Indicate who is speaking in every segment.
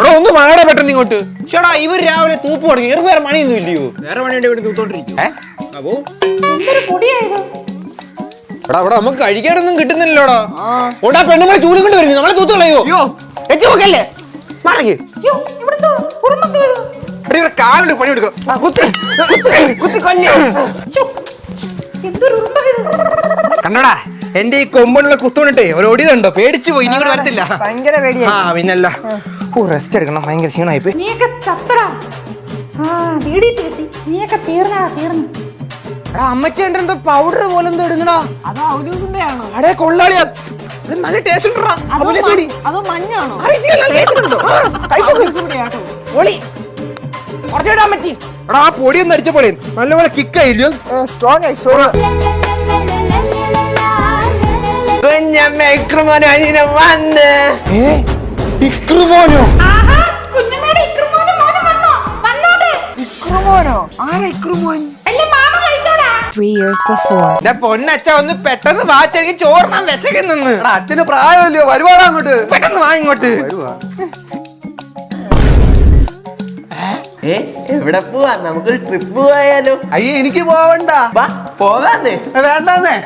Speaker 1: എടാ ഒന്ന് വാടാ പെട്ടെന്ന് ഇങ്ങോട്ട്. ചേടാ ഇവർ രാവിലെ തൂപ്പ് തുടങ്ങി. ഇവർക്ക് വേറെ പണിയൊന്നും ഇല്ലയോ?
Speaker 2: വേറെ പണിയുണ്ട് ഇവിടെ തൂത്തോണ്ടിരിക്കും അപ്പോ
Speaker 1: എടാ നമുക്ക് കഴിക്കാനൊന്നും കിട്ടുന്നില്ലല്ലോടാ. ഓടാ പെണ്ണുങ്ങളെ ചൂലും കൊണ്ട് വരുന്നു. നമ്മളെ തൂത്ത് കളയോ? എത്തി നോക്കല്ലേ. ഇവിടെ കാലുണ്ട് കണ്ടടാ എന്റെ ഈ കൊമ്പുള്ള കുത്തോണിട്ടേ ഒരു ഒടിതുണ്ടോ പേടിച്ചു പോയി ഇനി ഇങ്ങോട്ട് വരത്തില്ല.
Speaker 2: ഭയങ്കര പേടിയാ
Speaker 1: ആ പിന്നല്ല. ഓ റെസ്റ്റ് എടുക്കണം. ഭയങ്കര ക്ഷീണമായി പോയി
Speaker 3: നീയൊക്കെ ചത്തടാ. ആ വീടിയിട്ട് കിട്ടി. നീയൊക്കെ തീർന്നടാ തീർന്നു.
Speaker 1: എടാ അമ്മച്ചി എന്തോ പൗഡർ പോലെ എന്തോ ഇടുന്നടാ.
Speaker 2: അത് ഔദ്യോഗികന്റെ ആണോ
Speaker 1: അടേ കൊള്ളാളിയാ. ഇത് നല്ല ടേസ്റ്റ് ഉണ്ടടാ. അവനെ പേടി.
Speaker 2: അതോ മഞ്ഞാണോ?
Speaker 1: നല്ല taste ഉണ്ടോ? പൊളി. കുറച്ചുകൂടെ അമ്മച്ചി. എടാ ആ പൊടി ഒന്ന് അടിച്ച പൊളിയും നല്ലപോലെ കിക്ക് ആയില്ലോ? സ്ട്രോങ് ആയി സ്ട്രോങ്
Speaker 3: ആഹാ കുഞ്ഞമ്മയുടെ ഇക്രുമോനും?
Speaker 2: ഇക്രുമോനോ ആരാ ഇക്രുമോൻ?
Speaker 4: Three years before.
Speaker 1: എന്റെ ഒന്ന് പെട്ടെന്ന് വാച്ചെനിക്ക് ചോറിനാൻ വിശക്കുന്നെന്ന്
Speaker 5: അച്ഛന് പ്രായമല്ലയോ? വരുവാടാ അങ്ങോട്ട്.
Speaker 1: പെട്ടെന്ന് വാ ഇങ്ങോട്ട്.
Speaker 6: ഏ? എവിടെ പോവാ? നമുക്കൊരു ട്രിപ്പ് പോയാലോ.
Speaker 5: അയ്യേ എനിക്ക് പോവണ്ട.
Speaker 6: വാ പോകാന്നേ.
Speaker 5: വേണ്ടെന്നേ.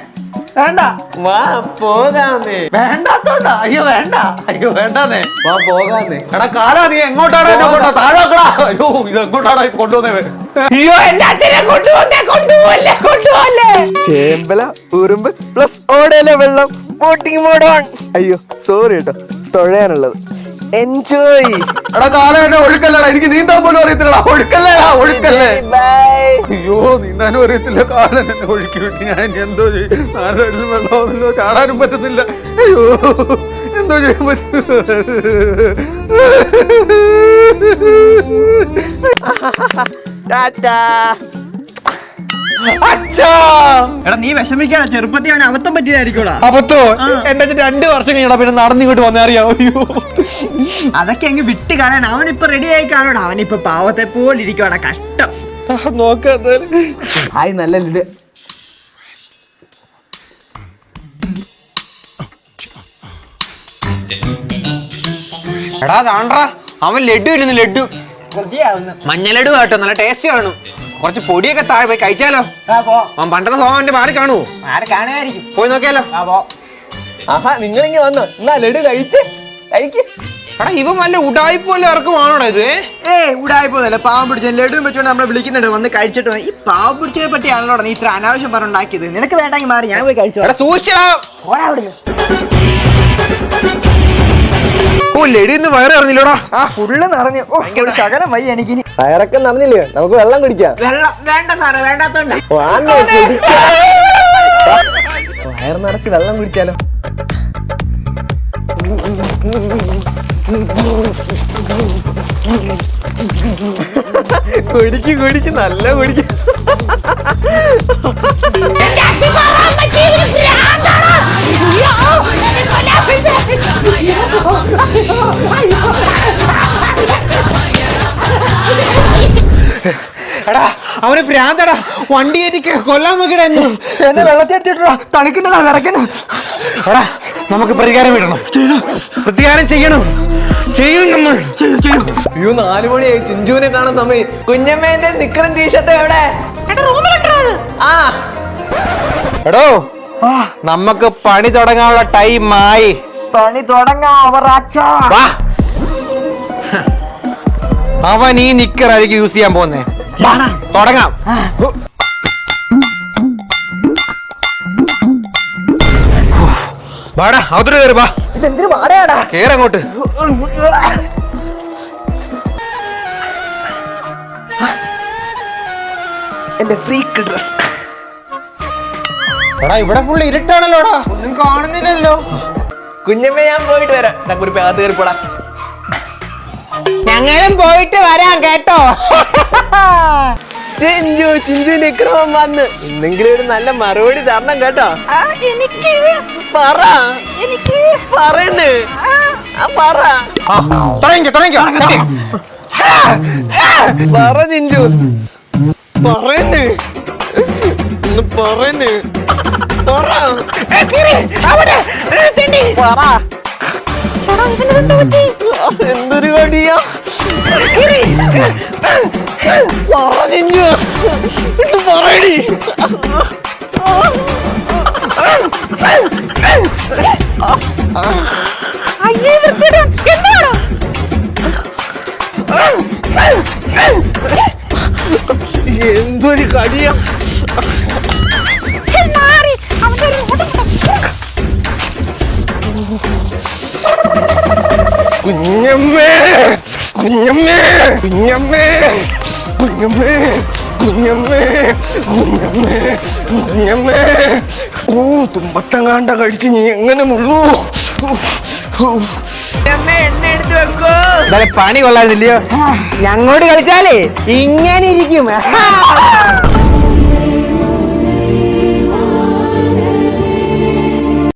Speaker 5: വേണ്ട.
Speaker 6: വാ പോകാന്നേ
Speaker 5: വേണ്ടാത്തോണ്ടാ. അയ്യോ വേണ്ട. അയ്യോ വേണ്ടാന്നേ.
Speaker 6: വാ പോകാന്നേ
Speaker 5: എടാ കാലാ നീ എങ്ങോട്ടാടാ എന്നെ കൊണ്ടോ? താഴോക്കടാ അയ്യോ ഇത് എങ്ങോട്ടാടാ ഈ കൊണ്ടുവന്നേ?
Speaker 1: അയ്യോ എന്റെ അച്ഛനെ കൊണ്ടുപോന്നെ കൊണ്ടുപോകല്ലേ കൊണ്ടുപോകല്ലേ
Speaker 7: ചേമ്പല ഉറുമ്പ് പ്ലസ് ഓടയിലെ വെള്ളം ബോട്ടിങ് മോഡ് ഓൺ അയ്യോ സോറി കേട്ടോ തൊഴയാനുള്ളത്. എൻജോയ്
Speaker 5: എടാ കാല എന്നെ ഒഴുക്കല്ലടാ. എനിക്ക് നീന്താൻ പോലും അറിയത്തില്ലടാ. ഒഴുക്കല്ലേടാ ഒഴുക്കല്ലേ. അയ്യോ നീന്താനും അറിയത്തില്ല. കാലൻ എന്നെ ഒഴുക്കി വിട്ട് ഞാൻ എന്തോ ചെയ്യും. വെള്ളമൊന്നുമില്ലോ ചാടാനും പറ്റത്തില്ല അയ്യോ എന്തോ ചെയ്യാൻ
Speaker 1: അച്ഛാ
Speaker 2: എടാ നീ വിഷമിക്കാടാ ചെറുപ്പത്തിൽ അവൻ അബദ്ധം പറ്റിയതായിരിക്കോടാ
Speaker 1: അപ്പത്തോ എന്റെ അച്ഛൻ വർഷം കഴിഞ്ഞാ പിന്നെ നടന്നിങ്ങോട്ട് വന്നേ
Speaker 2: അതൊക്കെ അങ്ങ് വിട്ട് കളയാൻ അവനിപ്പൊ റെഡി ആയി കാണോടാ അവനിപ്പൊ പാവത്തെ പോലെ ഇരിക്കുവാടാ. കഷ്ടം.
Speaker 1: നോക്കാത്ത
Speaker 6: ആയി നല്ല ലുഡ്.
Speaker 1: എടാ താണ്ടാ അവൻ ലഡു ഇടുന്നു ലഡു. മഞ്ഞ ലഡു കേട്ടോ നല്ല ടേസ്റ്റ് കാണും കുറച്ച് പൊടിയൊക്കെ താഴെ പോയി കഴിച്ചാലോ? ആ പണ്ടത്തെ സോമന്റെ മാറി കാണൂ
Speaker 2: ആരെ കാണാനായിരിക്കും
Speaker 1: പോയി നോക്കിയാലോ?
Speaker 6: ആഹാ നിങ്ങളിങ്ങ വന്നു. എന്നാ ലഡു കഴിച്ച്? കഴിക്ക്.
Speaker 1: എടാ ഇവൻ വല്ല ഉടായ്പ ഇറക്കുവാണോടാ ഇത്
Speaker 2: ഏ? ഉടായി പോന്നല്ലേ പാവം പിടിച്ച ലഡു വെച്ചോണ്ട് നമ്മളെ വിളിക്കുന്നുണ്ട്. വന്ന് കഴിച്ചിട്ട് വാ. ഈ പാവം പിടിച്ചതിനെ പറ്റിയാണല്ലോ നീ ഇത്ര അനാവശ്യം പറഞ്ഞുണ്ടാക്കിയത്. നിനക്ക് വേണ്ടെങ്കിൽ മാറി ഞാൻ പോയി കഴിച്ചോ
Speaker 1: എടാ സൂക്ഷിച്ചടാ.
Speaker 2: പോടാ അവിടുന്ന്.
Speaker 1: ഇന്ന് വയറ് ഇറങ്ങില്ലടാ
Speaker 2: ആ ഫുള്ള് നിറഞ്ഞു. ഓ ഒരു ശകലം വയ്യ എനിക്ക്
Speaker 6: വയറൊക്കെ നിറഞ്ഞില്ലേ? നമുക്ക് വെള്ളം കുടിക്കാം.
Speaker 2: വെള്ളം വേണ്ട സാറേ വേണ്ടാത്തോണ്ട.
Speaker 6: വാങ്ങേ, കുടിക്കാം. വയറ് നിറച്ച് വെള്ളം കുടിച്ചാലോ? കുടിക്ക് കുടിക്ക്. നല്ല കുടിക്ക്.
Speaker 1: എടാ അവന് പ്രാന്തടാ. വണ്ടി എനിക്ക് കൊല്ലാൻ നോക്കിടാ എന്നെ.
Speaker 2: എന്നെ വെള്ളത്തിൽ എടുത്തിട്ടാ തണുക്കുന്നതാ നിറയ്ക്കുന്നു
Speaker 1: എടാ നമുക്ക് പ്രതികാരം വിടണം. പ്രതികാരം ചെയ്യണം. ചെയ്യും നമ്മൾ.
Speaker 6: അയ്യോ നാലു മണിയായി. ചിഞ്ചുവിനെ കാണാൻ സമയം കുഞ്ഞമ്മേന്റെ നിക്കറും ടീഷർട്ട് എവിടെ? ആ.
Speaker 1: എടോ നമുക്ക് പണി തുടങ്ങാനുള്ള ടൈം ആയി.
Speaker 2: പണി തുടങ്ങാം അവർ അച്ഛാ
Speaker 1: വാ. അവൻ ഈ നിക്കർ ആയിരിക്കും യൂസ് ചെയ്യാൻ പോകുന്നേ. തുടങ്ങാം. വാടാ അകത്തോട്ട് കയറി വാ.
Speaker 2: ഇതെന്തൊരു പാടയാടാ
Speaker 1: കേറങ്ങോട്ട്
Speaker 7: എന്റെ ഫ്രീക്ക് ഡ്രസ്
Speaker 1: എടാ ഇവിടെ ഫുൾ ഇരുട്ടാണല്ലോടാ.
Speaker 2: ഒന്നും കാണുന്നില്ലല്ലോ.
Speaker 6: കുഞ്ഞമ്മ ഞാൻ പോയിട്ട് വരാം. കുറിപ്പ് അകത്ത് കയറിപ്പോടാ
Speaker 1: ഞങ്ങളും പോയിട്ട് വരാം കേട്ടോ.
Speaker 6: ചിഞ്ചു ചിഞ്ചു നിക്രമം വന്ന്. എന്തെങ്കിലും ഒരു നല്ല മറുപടി തരണം കേട്ടോ.
Speaker 3: എനിക്ക്
Speaker 6: പറ.
Speaker 3: എനിക്ക്
Speaker 6: പറയണ് ആ പറ.
Speaker 1: തുടങ്ങിക്കോ കെട്ടി.
Speaker 6: പറ ചിഞ്ചു. പറയുന്നു പറയുന്നു പറ.
Speaker 1: അവിടെ.
Speaker 6: പറ.
Speaker 7: എന്തൊരു കടിയാ? പറഞ്ഞു പറയടി
Speaker 3: അയ്യേ വൃത്തികേട് എന്താണ്
Speaker 7: എന്തൊരു കടിയാ
Speaker 3: മാറി അവന്റെ ഒരു
Speaker 7: കുഞ്ഞമ്മേ. കുഞ്ഞമ്മേ കുഞ്ഞമ്മേ കുഞ്ഞമ്മേ കുഞ്ഞമ്മേ കുഞ്ഞമ്മേ കുഞ്ഞമ്മേ. ഓ തുമ്പത്തങ്ങാണ്ട കഴിച്ച് നീ എങ്ങനെ മുള്ളൂ?
Speaker 1: പണി കൊള്ളാതില്ലയോ? ഞങ്ങോട്ട് കളിച്ചാലേ ഇങ്ങനെ ഇരിക്കും.